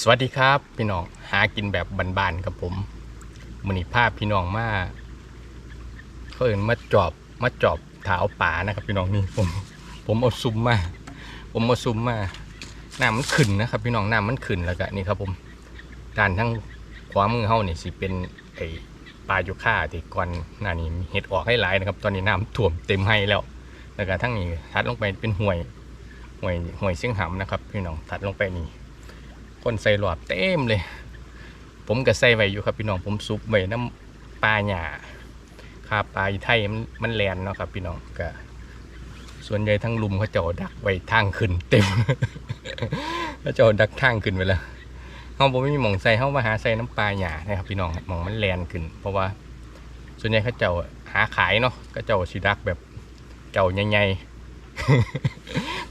สวัสดีครับ พี่น้องหากินแบบบานๆกับผมมือนีภาพพี่น้องมาเขาเอินมาจอบมาจอบถาวป่านะครับ พี่น้องนี่ผมผมเอาซุมมา ผมเอาซุมมาน้ำมันขึ้นนะครับ พี่น้องน้ำมันขึ้นแล้วก็นี่ครับ ผมด้านทั้งขวามือเฮานี่สิเป็นไอปลายูค่าที่ก่อนหน้านี้เห็ดออกให้หลายนะครับ ตอนนี้น้ำท่วมเต็มให้แล้วแล้วก็ทั้งนี้ทัดลงไปเป็นห่วยห่วยห่วยเสียงหำนะครับ พี่น้องทัดลงไปนี่ คนใส่หลอดเต็มเลย ผมก็ใส่ไว้อยู่ครับพี่น้องผมซุปไว้น้ำปลาหยาคาปลาอีไทยมันมันแลนเนาะครับพี่น้องก็ส่วนใหญ่ทั้งลุมเขาเจ้าดักไว้ทางขึ้นเต็มเขาเจ้าดักทางขึ้นไปแล้วเขาบอกไม่มีหมองใส่เขามาหาใส่น้ำปลาหยานะครับพี่น้องหมองมันแลนขึ้น เพราะว่า ส่วนใหญ่เขาเจ้าหาขายเนาะก็เจ้าสิดักแบบเจ้าใหญ่ๆ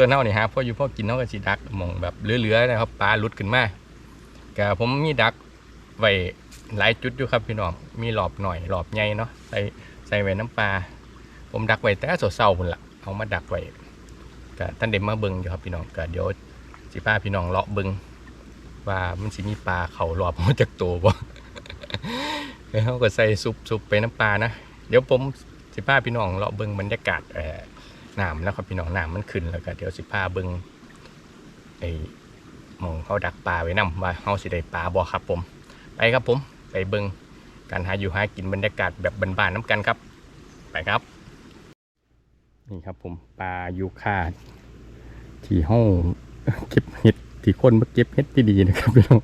ส่วนเฮานี่ฮะพ่ออยู่พ่อกินเฮาก็สิดักมองแบบเหลือๆนะครับปลาหลุดขึ้นมาก็ผมมีดักไว้หลายจุดอยู่ครับพี่น้องมีหลอบหน่อยหลอบใหญ่เนาะใส่ใส่ไว้น้ำปลาผมดักไว้แต่เศร้าๆพุ่นละเอามาดักไว้ก็ท่านเด็มมาเบิงอยู่ครับพี่น้องก็เดี๋ยวสิพาพี่น้องเลาะเบิงว่ามันสิมีปลาเขาหลอบมาจากตัวบ่แล้วเขาก็ใส่ซุปซุปไปน้ำปลานะเดี๋ยวผมสิพาพี่น้องเลาะเบิงบรรยากาศเออ น้ำนะครับพี่น้องน้ำมันขึ้นแล้วก็เดี๋ยวสิพาเบิงไอ้มองเขาดักปลาไว้นำว่าเขาสิได้ปลาบ่ครับผม ไปครับผมไปเบิงการหาอยู่หากินบรรยากาศแบบบานๆน้ำกันครับ ไปครับ นี่ครับผมปลายูคาที่ห้องเก็บเห็ดที่คนมาเก็บเห็ดที่ดีนะครับพี่น้อง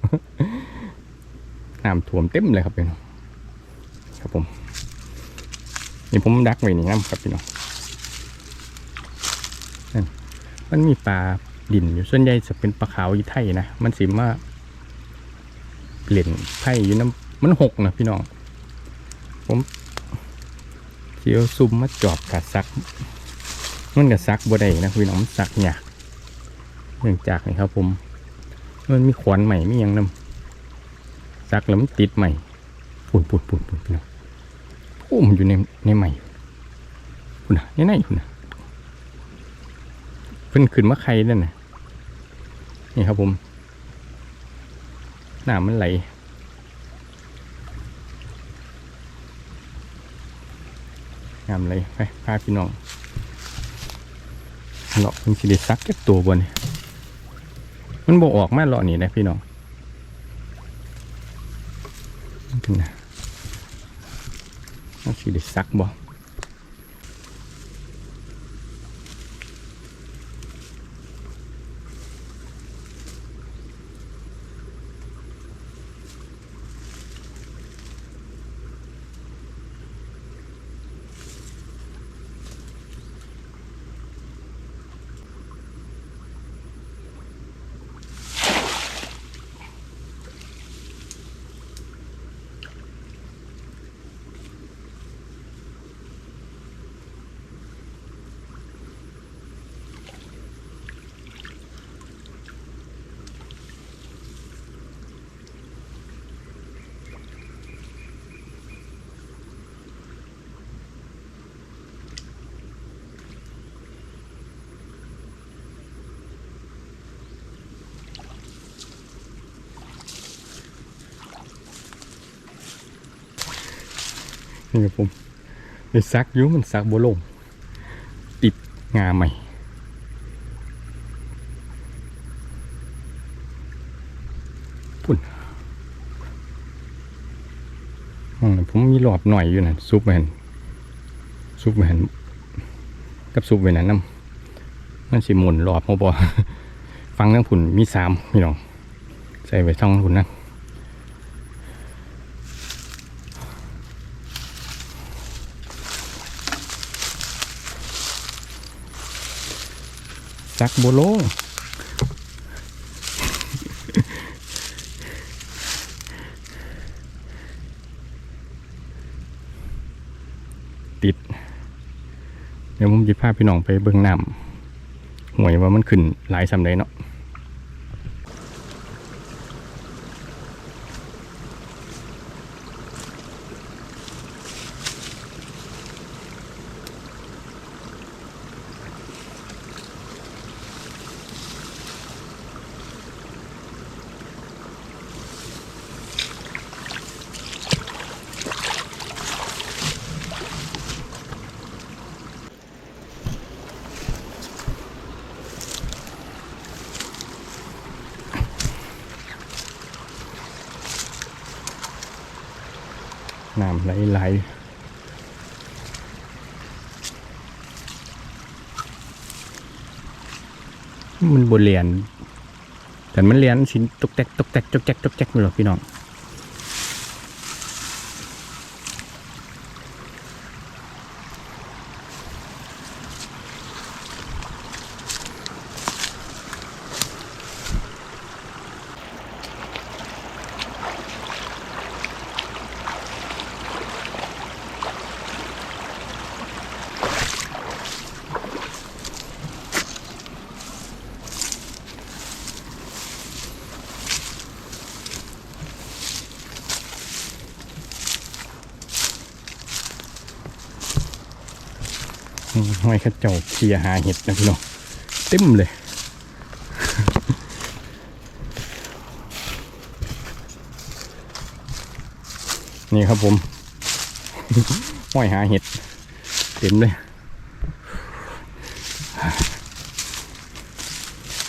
น้ำท่วมเต็มเลยครับพี่น้องครับผมนี่ผมดักไว้นี่นะครับพี่น้อง มันมีปลาดินอยู่ส่วนใหญ่จะเป็นปลาขาวยู่ไทยนะมันสิมาเปลี่ยนไผ่อยู่น้ำมันหกนะพี่น้อง ผมเสียวซุ่มมาจอบกัดซัก มันกับซักบ่ได้นะพี่น้องมันซักยากเนื่องจากนี่ครับ ผม มันมีขวานใหม่มียังนำซักแล้วมันติดใหม่ปุ่นปุ่นปุ่นปุ่นพี่น้องพุ่มอยู่ในในใหม่พุ่นะในในพุ่นนะ พิ่นขึ้นมาใครนั่นน่ะนี่ครับผมน้ำมันไหลน้ำไหลไปพาพี่น้องเลาะมันสิได้ซักจากตัวบนมันบอออกมาเลาะนี่นะพี่น้องถึงนะมันสิได้ซักบ่ นี่ครับผมในซักยุ่มันซักโบลง ติดงาใหม่ปุ่นอืมผมมีหลอบหน่อยอยู่นะซุปแมนซุปแมนกับซุปแมนนั้นน้ำมันสิหมุนหลอบเขาบอฟังทั้งผุนมีสามพี่น้อง ใส่ไว้ช่องผุนนะ จักโบโลงติด เดี๋ยวผมจะพาพี่น้องไปเบื้องน้ำห่วยว่ามันขึ้นหลายสำเลยเนาะ น้ำไหลไหลมันบนเรียนแต่มันเรียนชิ้นตกแตกตกแตกจกแจกจกแจกไม่หรอพี่น้อง ห้อยข้าเจ้าเคลียหาเห็ดนะพี่น้องเต็มเลย นี่ครับผมห้อยหาเห็ด เต็มเลย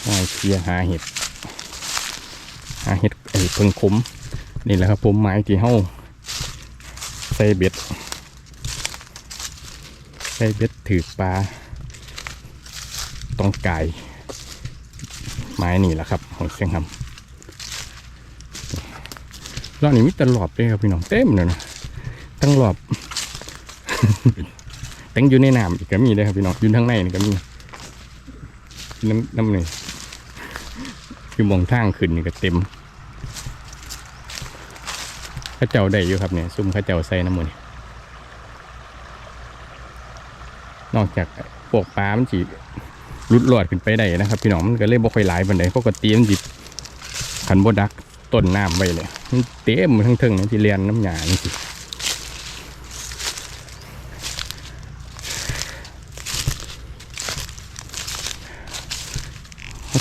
ห้อยเคลียหาเห็ด หาเห็ดไอ้เพิงขมนี่แหละครับผมไม้ที่เฮ้าใส่เบ็ด ใช้เบ็ดถือปลาต้องไก่ไม้นี่แหละครับของเชียงคำรอบนี้มีตลอดเลยครับพี่น้องเต็มเลยนะตั้งรอบตั้งอยู่ในน้ำอีกก็มีเลยครับพี่น้องอยู่ทั้งในนี่ก็มีน้ำน้ำหนึ่คือมองทางขึ้นนี่ก็เต็มข้าเจ้าได้อยู่ครับเนี่ยซุ่มข้าเจ้าใส่น้ำมัน นอกจากพวกปลามันจีรุดรอดขึ้นไปได้นะครับ พี่น้องมันก็เลยบ่ค่อยหลายบันไดปกติมันจิขันบดักต้นน้ำไว้เลยมันเต็มทั้งเทิงๆนะที่เรียนน้ำหยานี่สิ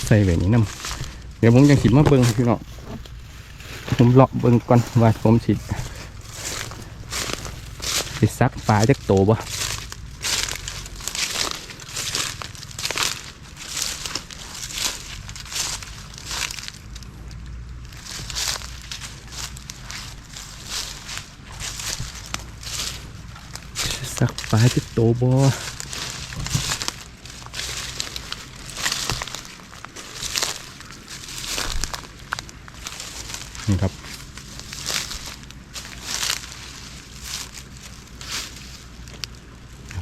ใส่แบบนี้น้ำเดี๋ยวผมจะขิดมาเบิ้งพี่น้องผมเลาะเบิ้งก่อนว่าผมสิสิซักปลาจักโตบ่ สักปลาจะ โตบอนี่ครับ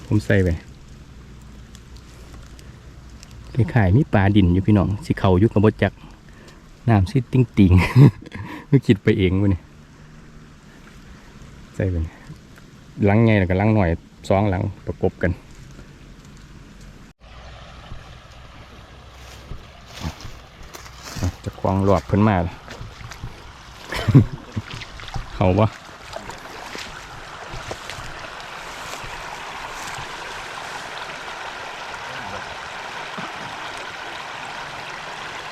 ผมใส่ไปขายๆมีปลาดินอยู่พี่น้อง สิเขายุกกับบดจักน้ำสิติ้งติงไม่คิดไปเองวะเนี่ยใส่ไปหลังไงแล้วก็หลังหน่อย สองหลังประกบกัน จะควางหลอดเพิ่นมาล่ะเขาวะ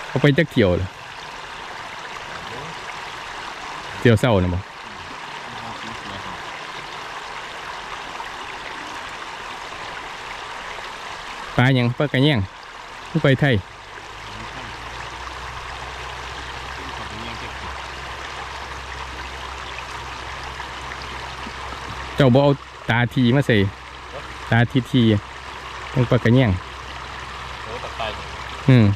เขาไปจักเที่ยวเลยเที่ยวเศร้านะบ่ ปลาอย่างปลากระแยงผู้ไปไทยเจ้าบเอาตาทีมาใส่ตาทีทีต้องปลากระแยงโอ้ตะไคร้อืม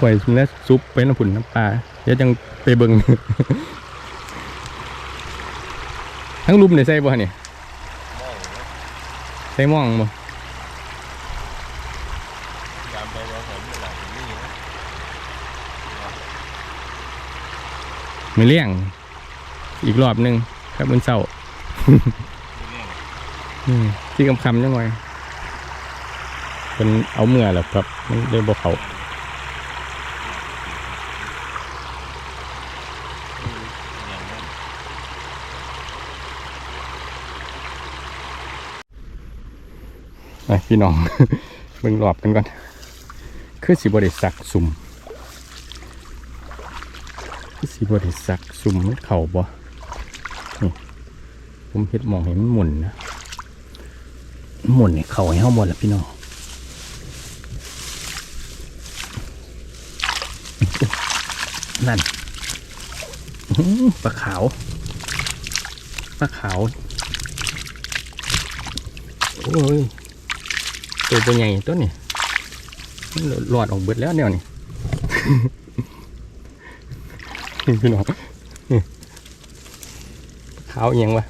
ข่อยแล้วซุปไปน้ำผุนน้ำปลา เดี๋ยวจังไปเบิงทั้งรุมเนี่ยใส่บ่เนี่ยใส่ม่องบ่ยามไปแล้วผมไม่หลับนี่นะมือเลี้ยง อีกรอบหนึงครับบนเสาอืมที่คำคำๆจังไงเป็นเอาเมื่อแหละครับ มันเลยบอกเขา พี่น้อง เบิ่งรอบกันก่อน คือสีบริสักสุ่มคือสีบริสักสุ่มเข่าบ่นี่ผมเห็ดมองเห็นมันหมุนนะหมุนเข่าให้ห้องบดละพี่น้องนั่นปลาขาวปลาขาว โอ้ย ตัวใหญ่ตัวนี่หลอดออกเบิดแล้วเนี่ยนี่พี่น้องนี่ขาวเอียงวะ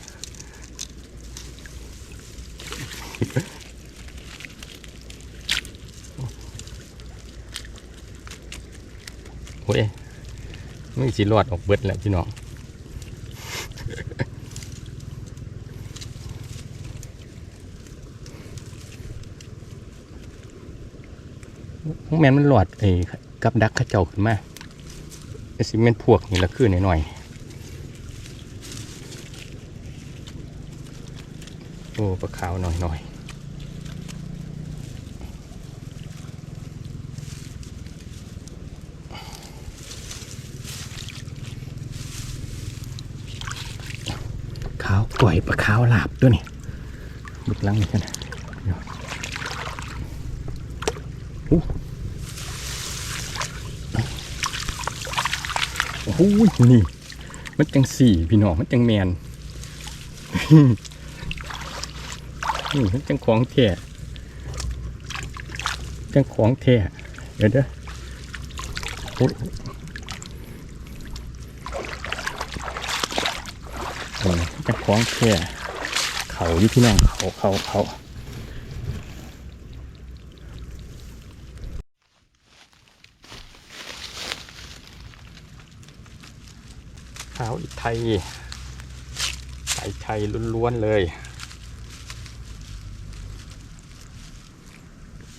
โอ้ยไม่สิรอดออกเบิดแล้วพี่น้อง พวก แมนมันหลอดไอ้กับดักข้าเจ้าขึ้นมาไอ้สิเมนพวกนี่ละคือหน่อยๆโอ้ปลาขาวหน่อยๆขาวก่อยปลาขาวหลาบตัวยนี่บุกลังนี่กันนะอู้ โอ้โหนี่ มันจังสี่พี่น้องมันจังแมนนี่มันจังของแท้จังของแท้เดี๋ยวเด้อโอ้ยโอ้ยจังของแท้เขาอยู่พี่น้องเขาเขาเขา ขาวอีกไทยไก่ไทยล้วนๆเลย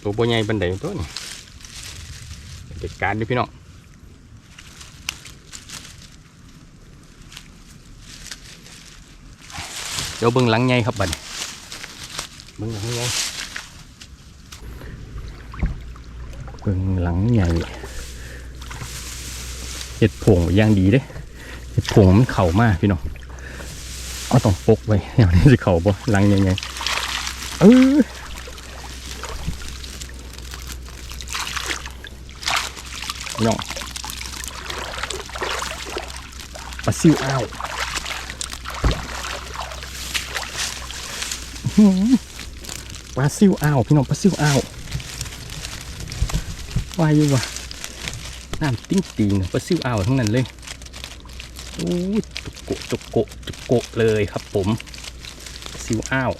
ตัวบัวใหญ่บันไดตัวนี่เด็ดการด้วยพี่น้องเดี๋ยวเบิ้งหลังใหญ่ครับบัดนี้เบิ้งหลังใหญ่เบิ้งหลังใหญ่เห็ดผงย่างดีเด้ เห็ดผงมันเข่ามากพี่น้องเอาต้องปกไว้แนวนี้จะเข่าบ่ลังยังไงเออน้องปลาซิวอ้าวปลาซิวอ้าวพี่น้องปลาซิวอ้าววายอยู่วะน้ำติ้งตีนปลาซิวอ้าวทั้งนั้นเลย อ้จุกโกะจุกโกะจุกโกะเลยครับผมซิวอ้าว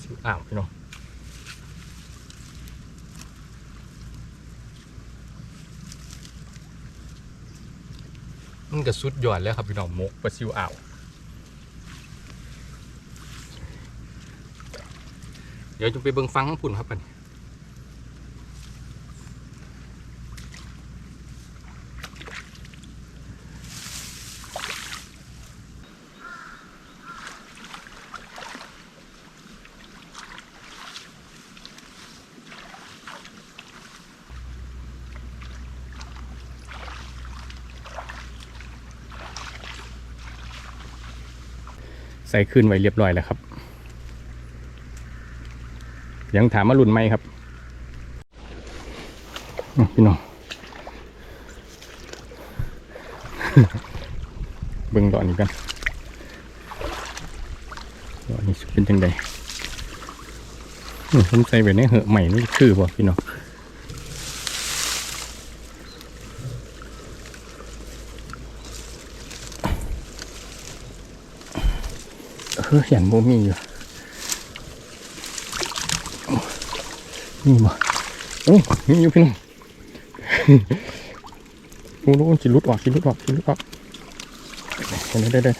ซิวอ้าวพี่น้อง มันก็สุดยอดแล้วครับพี่น้องมกปลาซิวอ่าวเดี๋ยวจะไปเบิ่งฟังของพุ่นครับปัน ใส่ขึ้นไว้เรียบร้อยแล้วครับ ยังถามมารุ่นไหมครับพี่น้องเบิ่งดอกนี้กันดอกนี้เป็นจังใดผมใส่ไว้ในเหอะใหม่นี่คือบ่พี่น้อง เออเห็นโมมีอยู่นี่บ่โอ้มีอยู่พี่น้องโอ้โหจิรุดออกจิรุดออกจิรุดออกเดี๋ยวเดี๋ยวเดี๋ยว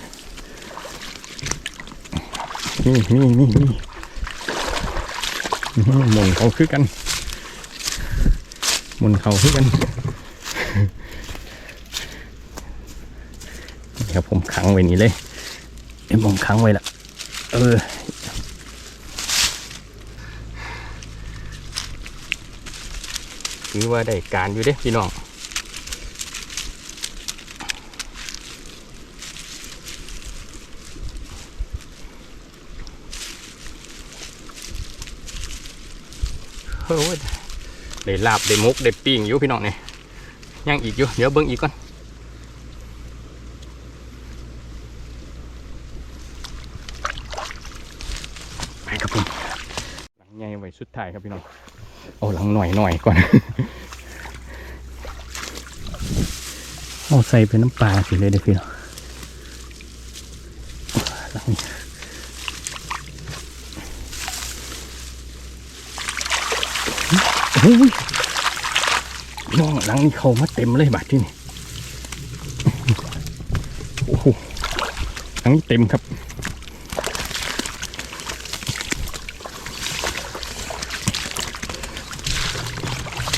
นี่นี่นี่นี่หมุนเขาคือกันหมุนเขาคือกันเดี๋ยวผมขังไว้นี่เลยเดี๋ยวผมขังไว้ละ เออถือว่าได้การอยู่เด้พี่น้องโอ้ยได้ลาบได้มุกได้ปิ้งอยู่พี่น้องเนี่ยย่างอีกอยู่ เดี๋ยวเบิ่งอีกก่อนไปครับผม หลังไว้สุดท้ายครับพี่น้อง เอาหลังหน่อยหน่อยก่อน เอาใส่เป็นน้ำปลาสิเลยเด้อพี่น้องหลังนี้โอ้ยน้องหลังนี้เขามาเต็มเลยบาดที่นี่ โอ้โหหลังนี้เต็มครับ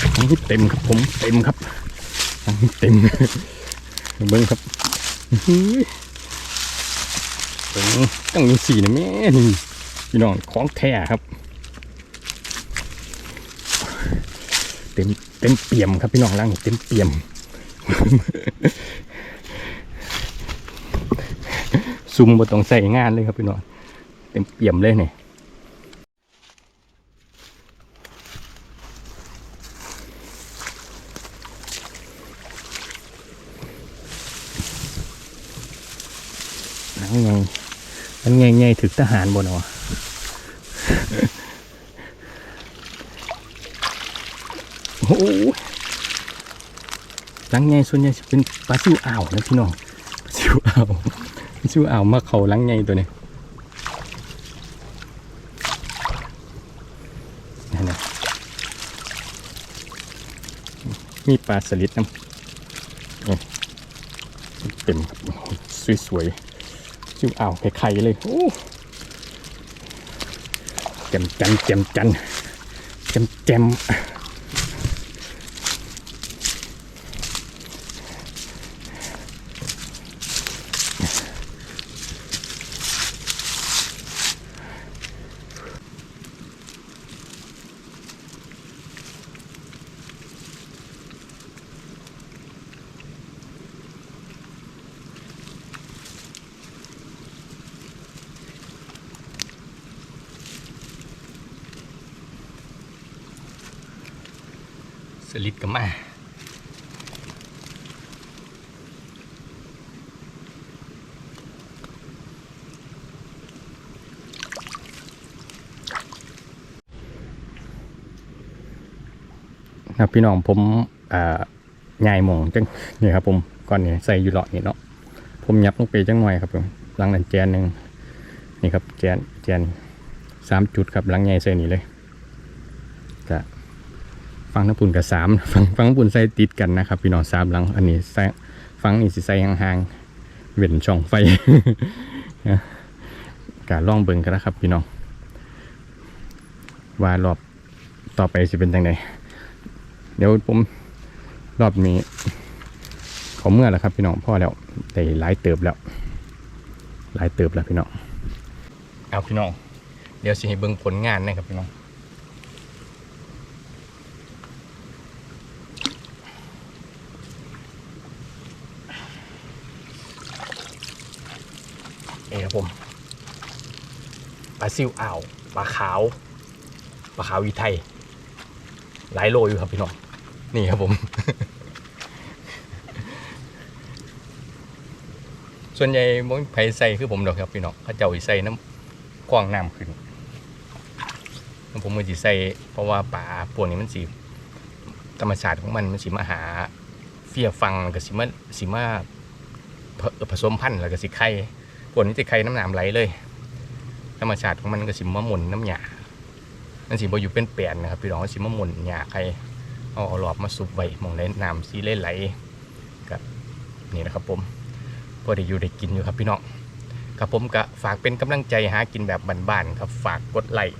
หลังนี้ เต็มครับ ผมเต็มครับเต็มเบิ้งครับอื้อหือเบิ้งต้องมีสีนะแม่นี่พี่น้องของแท้ครับ เต็มเต็มเปี่ยมครับพี่น้องหลังเต็มเปี่ยม ซุ่มบนต้องใส่งานเลยครับพี่น้องเต็มเปี่ยมเลยเนี่ย หนังไง มันไงไงถึกทหารบนวะโอ้โหหลังไงส่วนใหญ่จะเป็นปลาซิวอ่าวนะพี่น้องปลาซิวอ่าวปลาซิวอ่าวมาเขาหลังไงตัวนี้นั่นนะมีปลาสลิดน้ำเต็มครับสวยๆ จิ้วอ่าวไข่ๆเลยโอ้จมจันจมจันแจมแจม ลิดกับมาครับพี่น้องผมอ่าใหญ่หมองจังนี่ครับผมก่อนนี่ใส่อยู่หลอดนี่เนาะผมยับลงไปจังหน่อยครับผมหลังนั้นแจนหนึ่งนี่ครับแจนแจนสามจุดครับหลังใหญ่ใส่นี่เลย ฟังน้ำปุ่นกับสามฟังฟังน้ำปุ่นใส่ติดกันนะครับ พี่น้องสามหลัง อันนี้ใส่ฟังนี่สิใส่ห่างๆเว้นช่องไฟนะการล่องเบิ่งกันนะครับ พี่น้องว่ารอบต่อไปสิเป็นยังไงเดี๋ยวผมรอบนี้ขอเมื่อแล้วครับ พี่น้องพ่อแล้วแต่หลายเติบแล้ว หลายเติบแล้วพี่น้องเอาพี่น้อง เดี๋ยวสิให้เบิ่งผลงานนะครับพี่น้อง นี่ครับผมปลาซิวอ่าวปลาขาวปลาขาวอีไทย หลายโลอยู่ครับพี่น้องนี่ครับผม ส่วนใหญ่มันไผใส่คือผมดอกครับพี่น้องเขาเจ้าใส่น้ำกว้างน้ำขึ้นผมมือจีใส่เพราะว่าป่าพวกนี้มันสีธรรมชาติของมันมันสีมาหาเฟียฟังกับสีมาสีมาผสมพันธุ์แล้วก็สีไข่ พวกนี้จะไข่น้ำหนามไหลเลย ธรรมชาติของมันก็สิมะหมุนน้ำหยามันสิบ่อยู่เป็นแปลนนะครับพี่น้องสิมะหมุนหยาไข่เอาเอหลอบมาสุบไว้มองเล่นน้ำสีเล่ไหลกับนี่นะครับผมพอได้อยู่ได้กินอยู่ครับพี่น้องครับผมก็ฝากเป็นกำลังใจหากินแบบบ้านๆครับฝากกดไลค์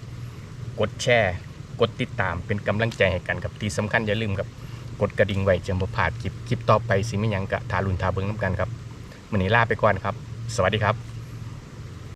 กดแชร์ กดติดตามเป็นกำลังใจให้กันกับที่สำคัญอย่าลืมกับกดกระดิ่งไว้จะบ่พลาดคลิปคลิปต่อไปสิไม่ยังกะทารุนทาเบิงน้ำกันครับวันนี้ลาไปก่อนครับ สวัสดีครับ